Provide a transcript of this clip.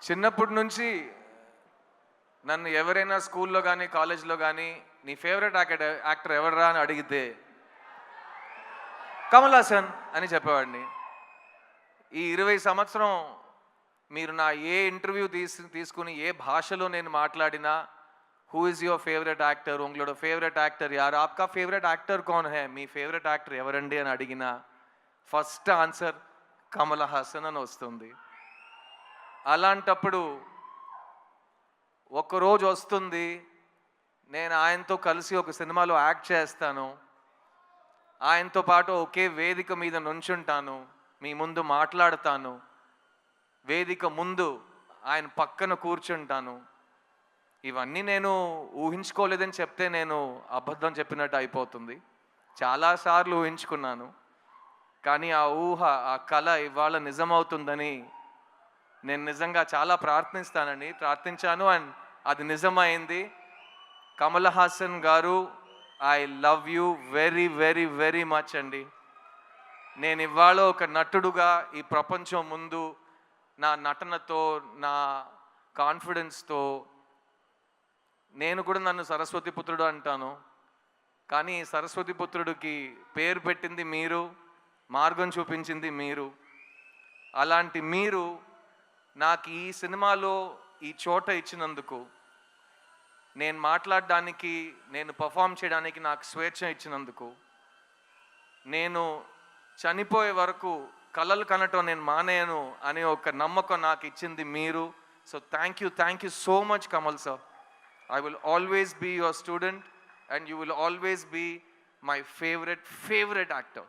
చిన్నప్పటి నుంచి నన్ను ఎవరైనా స్కూల్లో కానీ కాలేజ్లో కానీ నీ ఫేవరెట్ యాక్టర్ యాక్టర్ ఎవడరా అని అడిగితే కమల్ హాసన్ అని చెప్పేవాడిని. ఈ ఇరవై సంవత్సరం మీరు నా ఏ ఇంటర్వ్యూ తీసి తీసుకుని ఏ భాషలో నేను మాట్లాడినా who is your favourite actor? ఉంగ్లోడ favourite actor యార్? ఆప్కా ఫేవరెట్ యాక్టర్ కౌన్ హే? మీ ఫేవరెట్ యాక్టర్ ఎవరండి? అని అడిగిన ఫస్ట్ ఆన్సర్ కమల్ హాసన్ అని వస్తుంది. అలాంటప్పుడు ఒకరోజు వస్తుంది నేను ఆయనతో కలిసి ఒక సినిమాలో యాక్ట్ చేస్తాను. ఆయనతో పాటు ఒకే వేదిక మీద నుంచుంటాను మీ ముందు మాట్లాడతాను. వేదిక ముందు ఆయన పక్కన కూర్చుంటాను. ఇవన్నీ నేను ఊహించుకోలేదని చెప్తే నేను అబద్ధం చెప్పినట్టు అయిపోతుంది. చాలాసార్లు ఊహించుకున్నాను. కానీ ఆ ఊహ ఆ కళ ఇవాళ నిజమవుతుందని నేను నిజంగా చాలా ప్రార్థిస్తానండి ప్రార్థించాను అండ్ అది నిజమైంది. కమల్ హాసన్ గారు I love you very very very much అండి. నేను ఇవాళ ఒక నటుడుగా ఈ ప్రపంచం ముందు నా నటనతో నా కాన్ఫిడెన్స్తో నేను కూడా నన్ను సరస్వతి పుత్రుడు అంటాను. కానీ సరస్వతి పుత్రుడికి పేరు పెట్టింది మీరు మార్గం చూపించింది మీరు. అలాంటి మీరు నాకు ఈ సినిమాలో ఈ చోట ఇచ్చినందుకు నేను మాట్లాడడానికి నేను పర్ఫామ్ చేయడానికి నాకు స్వేచ్ఛ ఇచ్చినందుకు నేను చనిపోయే వరకు కలలు కనటం నేను మానేయను అనే ఒక నమ్మకం నాకు ఇచ్చింది మీరు. So thank you thank you so much Kamal sir I will always be your student and you will always be my favourite favourite actor